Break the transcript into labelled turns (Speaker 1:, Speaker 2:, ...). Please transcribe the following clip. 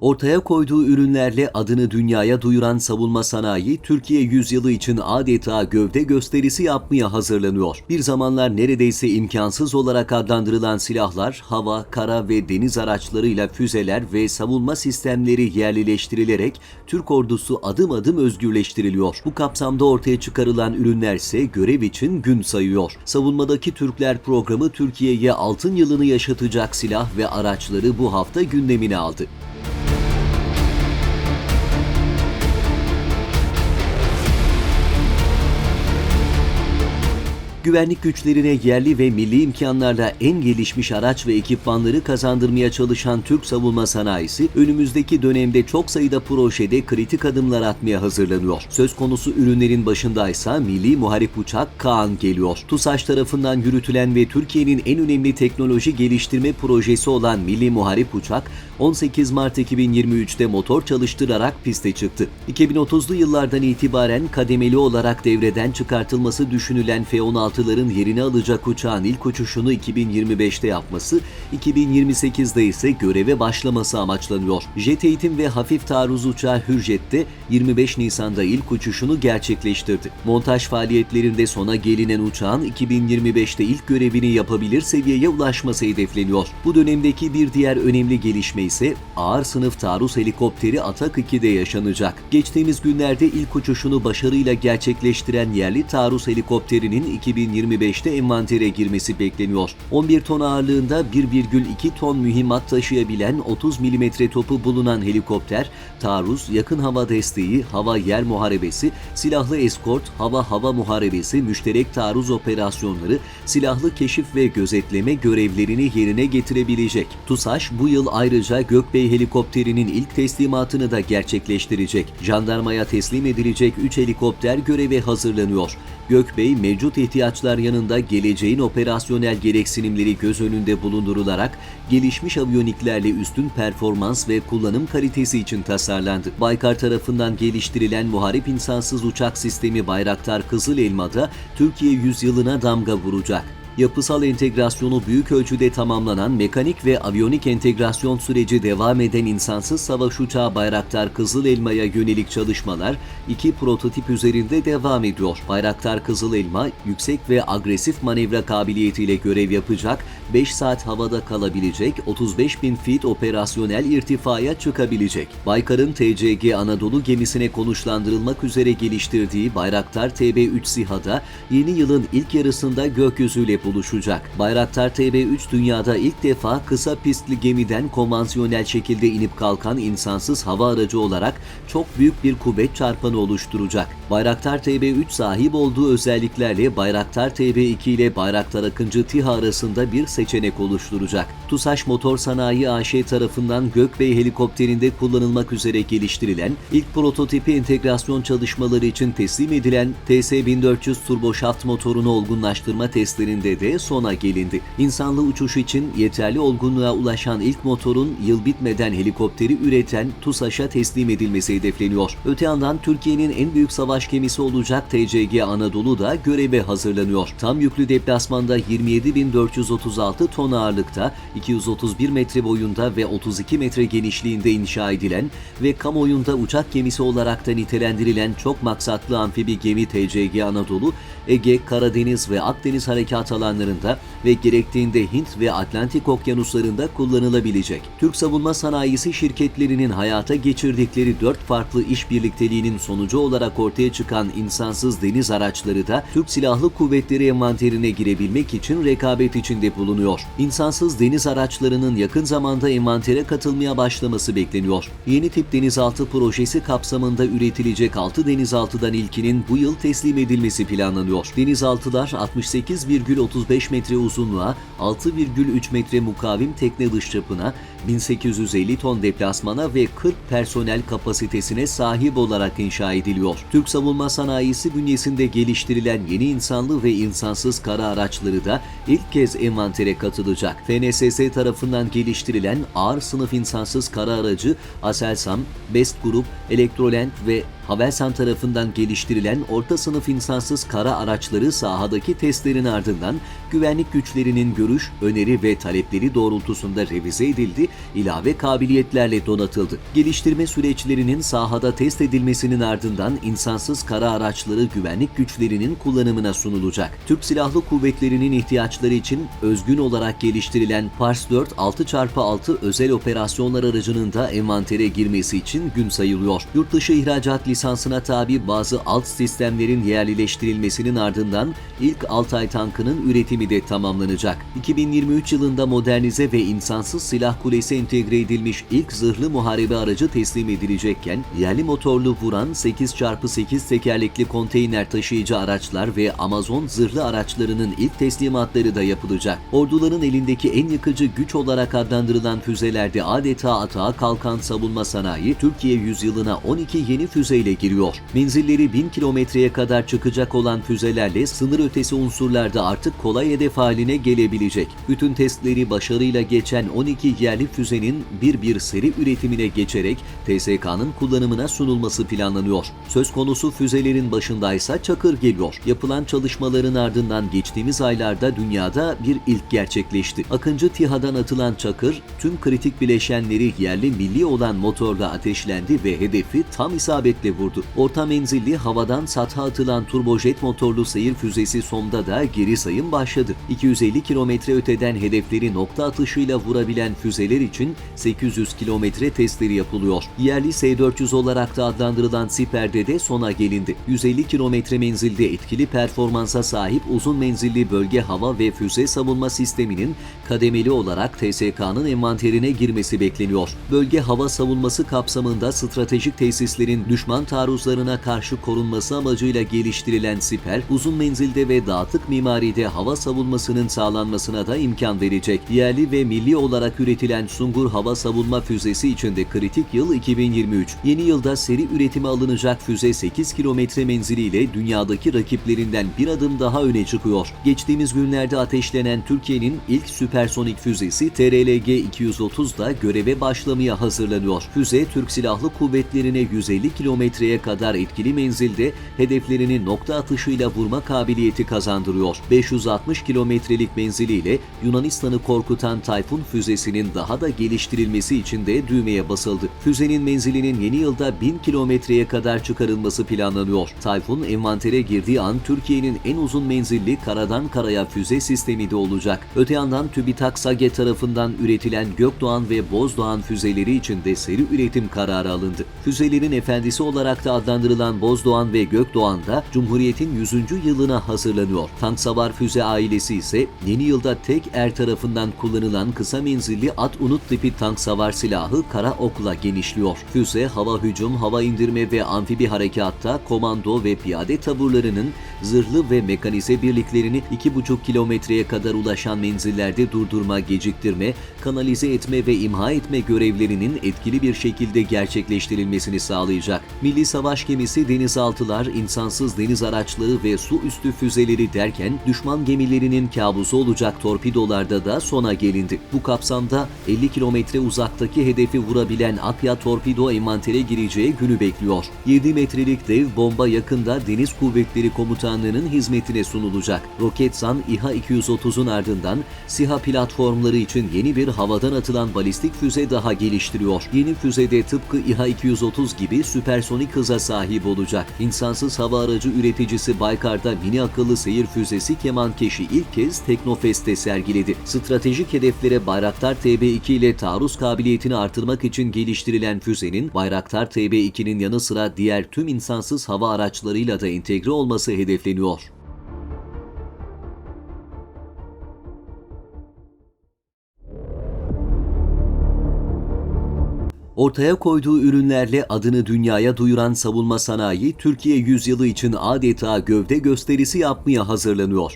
Speaker 1: Ortaya koyduğu ürünlerle adını dünyaya duyuran savunma sanayi, Türkiye yüzyılı için adeta gövde gösterisi yapmaya hazırlanıyor. Bir zamanlar neredeyse imkansız olarak adlandırılan silahlar, hava, kara ve deniz araçlarıyla füzeler ve savunma sistemleri yerlileştirilerek Türk ordusu adım adım özgürleştiriliyor. Bu kapsamda ortaya çıkarılan ürünler ise görev için gün sayıyor. Savunmadaki Türkler programı Türkiye'ye altın yılını yaşatacak silah ve araçları bu hafta gündemine aldı. Güvenlik güçlerine yerli ve milli imkanlarla en gelişmiş araç ve ekipmanları kazandırmaya çalışan Türk savunma sanayisi, önümüzdeki dönemde çok sayıda projede kritik adımlar atmaya hazırlanıyor. Söz konusu ürünlerin başındaysa Milli Muharip Uçak Kaan geliyor. TUSAŞ tarafından yürütülen ve Türkiye'nin en önemli teknoloji geliştirme projesi olan Milli Muharip Uçak, 18 Mart 2023'te motor çalıştırarak piste çıktı. 2030'lu yıllardan itibaren kademeli olarak devreden çıkartılması düşünülen F-16'ların yerini alacak uçağın ilk uçuşunu 2025'te yapması, 2028'de ise göreve başlaması amaçlanıyor. Jet eğitim ve hafif taarruz uçağı Hürjet'te 25 Nisan'da ilk uçuşunu gerçekleştirdi. Montaj faaliyetlerinde sona gelinen uçağın 2025'te ilk görevini yapabilir seviyeye ulaşması hedefleniyor. Bu dönemdeki bir diğer önemli gelişme ise ağır sınıf taarruz helikopteri Atak 2'de yaşanacak. Geçtiğimiz günlerde ilk uçuşunu başarıyla gerçekleştiren yerli taarruz helikopterinin 2025'te envantere girmesi bekleniyor. 11 ton ağırlığında 1,2 ton mühimmat taşıyabilen 30 mm topu bulunan helikopter, taarruz, yakın hava desteği, hava yer muharebesi, silahlı eskort, hava hava muharebesi, müşterek taarruz operasyonları, silahlı keşif ve gözetleme görevlerini yerine getirebilecek. TUSAŞ bu yıl ayrıca Gökbey helikopterinin ilk teslimatını da gerçekleştirecek. Jandarmaya teslim edilecek 3 helikopter göreve hazırlanıyor. Gökbey mevcut ihtiyaçlar yanında geleceğin operasyonel gereksinimleri göz önünde bulundurularak gelişmiş aviyoniklerle üstün performans ve kullanım kalitesi için tasarlandı. Baykar tarafından geliştirilen muharip insansız uçak sistemi Bayraktar Kızıl Elma'da Türkiye yüzyılına damga vuracak yapısal entegrasyonu büyük ölçüde tamamlanan mekanik ve aviyonik entegrasyon süreci devam eden insansız savaş uçağı Bayraktar Kızıl Elma'ya yönelik çalışmalar iki prototip üzerinde devam ediyor. Bayraktar Kızıl Elma yüksek ve agresif manevra kabiliyetiyle görev yapacak, 5 saat havada kalabilecek, 35 bin feet operasyonel irtifaya çıkabilecek. Baykar'ın TCG Anadolu gemisine konuşlandırılmak üzere geliştirdiği Bayraktar TB3 SİHA'da yeni yılın ilk yarısında gökyüzüyle buluşacak. Bayraktar TB3 dünyada ilk defa kısa pistli gemiden konvansiyonel şekilde inip kalkan insansız hava aracı olarak çok büyük bir kuvvet çarpanı oluşturacak. Bayraktar TB3 sahip olduğu özelliklerle Bayraktar TB2 ile Bayraktar Akıncı TİHA arasında bir seçenek oluşturacak. TUSAŞ Motor Sanayi AŞ tarafından Gökbey helikopterinde kullanılmak üzere geliştirilen ilk prototipi entegrasyon çalışmaları için teslim edilen TS-1400 turboşaft motorunu olgunlaştırma testlerinde de sona gelindi. İnsanlı uçuş için yeterli olgunluğa ulaşan ilk motorun yıl bitmeden helikopteri üreten TUSAŞ'a teslim edilmesi hedefleniyor. Öte yandan Türkiye'nin en büyük savaş gemisi olacak TCG Anadolu da göreve hazırlanıyor. Tam yüklü deplasmanda 27.436 ton ağırlıkta, 231 metre boyunda ve 32 metre genişliğinde inşa edilen ve kamuoyunda uçak gemisi olarak da nitelendirilen çok maksatlı amfibi gemi TCG Anadolu, Ege, Karadeniz ve Akdeniz harekat alanlarında ve gerektiğinde Hint ve Atlantik okyanuslarında kullanılabilecek. Türk savunma sanayisi şirketlerinin hayata geçirdikleri dört farklı iş birlikteliğinin sonucu olarak ortaya çıkan insansız deniz araçları da Türk Silahlı Kuvvetleri envanterine girebilmek için rekabet içinde bulunuyor. İnsansız deniz araçlarının yakın zamanda envantere katılmaya başlaması bekleniyor. Yeni tip denizaltı projesi kapsamında üretilecek 6 denizaltıdan ilkinin bu yıl teslim edilmesi planlanıyor. Denizaltılar 68,35 metre uzunluğa, 6,3 metre mukavim tekne dış çapına, 1850 ton deplasmana ve 40 personel kapasitesine sahip olarak inşa ediliyor. Türk savunma sanayisi bünyesinde geliştirilen yeni insanlı ve insansız kara araçları da ilk kez envantere katılacak. FNSS tarafından geliştirilen ağır sınıf insansız kara aracı Aselsan, Best Group, Elektrolent ve Havelsan tarafından geliştirilen orta sınıf insansız kara araçları sahadaki testlerin ardından güvenlik güçlerinin görüş, öneri ve talepleri doğrultusunda revize edildi, ilave kabiliyetlerle donatıldı. Geliştirme süreçlerinin sahada test edilmesinin ardından insansız kara araçları güvenlik güçlerinin kullanımına sunulacak. Türk Silahlı Kuvvetleri'nin ihtiyaçları için özgün olarak geliştirilen Pars 4 6x6 özel operasyonlar aracının da envantere girmesi için gün sayılıyor. Yurtdışı ihracat lisansına tabi bazı alt sistemlerin yerleştirilmesinin ardından ilk Altay tankının üretimi de tamamlanacak. 2023 yılında modernize ve insansız silah kulesi entegre edilmiş ilk zırhlı muharebe aracı teslim edilecekken yerli motorlu vuran 8x8 tekerlekli konteyner taşıyıcı araçlar ve Amazon zırhlı araçlarının ilk teslimatları da yapılacak. Orduların elindeki en yıkıcı güç olarak adlandırılan füzelerde adeta atağa kalkan savunma sanayi Türkiye yüzyılına 12 yeni füzeyle giriyor. Menzilleri 1000 kilometreye kadar çıkacak olan füzelerle sınır ötesi unsurlarda artık kolay hedef haline gelebilecek. Bütün testleri başarıyla geçen 12 yerli füzenin bir bir seri üretimine geçerek TSK'nın kullanımına sunulması planlanıyor. Söz konusu füzelerin başındaysa Çakır geliyor. Yapılan çalışmaların ardından geçtiğimiz aylarda dünyada bir ilk gerçekleşti. Akıncı TİHA'dan atılan Çakır, tüm kritik bileşenleri yerli milli olan motorla ateşlendi ve hedefi tam isabetle vurdu. Orta menzilli havadan satha atılan turbojet motorlu seyir füzesi SOM'da da geri sayım başladı. 250 kilometre öteden hedefleri nokta atışıyla vurabilen füzeler için 800 kilometre testleri yapılıyor. Yerli S-400 olarak da adlandırılan Siper'de de sona gelindi. 150 kilometre menzilde etkili performansa sahip uzun menzilli bölge hava ve füze savunma sisteminin kademeli olarak TSK'nın envanterine girmesi bekleniyor. Bölge hava savunması kapsamında stratejik tesislerin düşman taarruzlarına karşı korunması amacıyla geliştirilen Siper, uzun menzilde ve dağıtık mimaride hava savunmasının sağlanmasına da imkan verecek. Yerli ve milli olarak üretilen Sungur hava savunma füzesi için de kritik yıl 2023. Yeni yılda seri üretime alınacak füze 8 kilometre menziliyle dünyadaki rakiplerinden bir adım daha öne çıkıyor. Geçtiğimiz günlerde ateşlenen Türkiye'nin ilk süpersonik füzesi TRLG-230 da göreve başlamaya hazırlanıyor. Füze Türk Silahlı Kuvvetleri'ne 150 kilometreye kadar etkili menzilde hedeflerini nokta atışıyla vurma kabiliyeti kazandırıyor. 560 kilometrelik menziliyle Yunanistan'ı korkutan Tayfun füzesinin daha da geliştirilmesi için de düğmeye basıldı. Füzenin menzilinin yeni yılda 1000 kilometreye kadar çıkarılması planlanıyor. Tayfun envantere girdiği an Türkiye'nin en uzun menzilli karadan karaya füze sistemi de olacak. Öte yandan TÜBİTAK SAGE tarafından üretilen Gökdoğan ve Bozdoğan füzeleri için de seri üretim kararı alındı. Füzelerin efendisi olarak da adlandırılan Bozdoğan ve Gökdoğan da Cumhuriyet'in 100. yılına hazırlanıyor. Tank savar füze ailesi ise yeni yılda tek er tarafından kullanılan kısa menzilli at unut tipi tank savar silahı kara okla genişliyor. Füze hava hücum, hava indirme ve amfibi harekatta komando ve piyade taburlarının zırhlı ve mekanize birliklerini 2,5 kilometreye kadar ulaşan menzillerde durdurma, geciktirme, kanalize etme ve imha etme görevlerinin etkili bir şekilde gerçekleştirilmesini sağlayacak. Milli Savaş Gemisi denizaltılar, insansız deniz araçları ve su üstü füzeleri derken düşman gemilerinin kabusu olacak torpidolarda da sona gelindi. Bu kapsamda 50 kilometre uzaktaki hedefi vurabilen Apya torpido envantere gireceği günü bekliyor. 7 metrelik dev bomba yakında Deniz Kuvvetleri Komutanlığı'nın hizmetine sunulacak. Roketsan İHA 230'un ardından SİHA platformları için yeni bir havadan atılan balistik füze daha geliştiriyor. Yeni füzede tıpkı İHA 230 gibi süpersonik hıza sahip olacak. İnsansız hava aracı üreticisi Baykar'da mini akıllı seyir füzesi Kemankeş'i ilk kez Teknofest'te sergiledi. Stratejik hedeflere Bayraktar TB2 ile taarruz kabiliyetini artırmak için geliştirilen füzenin Bayraktar TB2'nin yanı sıra diğer tüm insansız hava araçlarıyla da entegre olması hedefleniyor. Ortaya koyduğu ürünlerle adını dünyaya duyuran savunma sanayi, Türkiye yüzyılı için adeta gövde gösterisi yapmaya hazırlanıyor.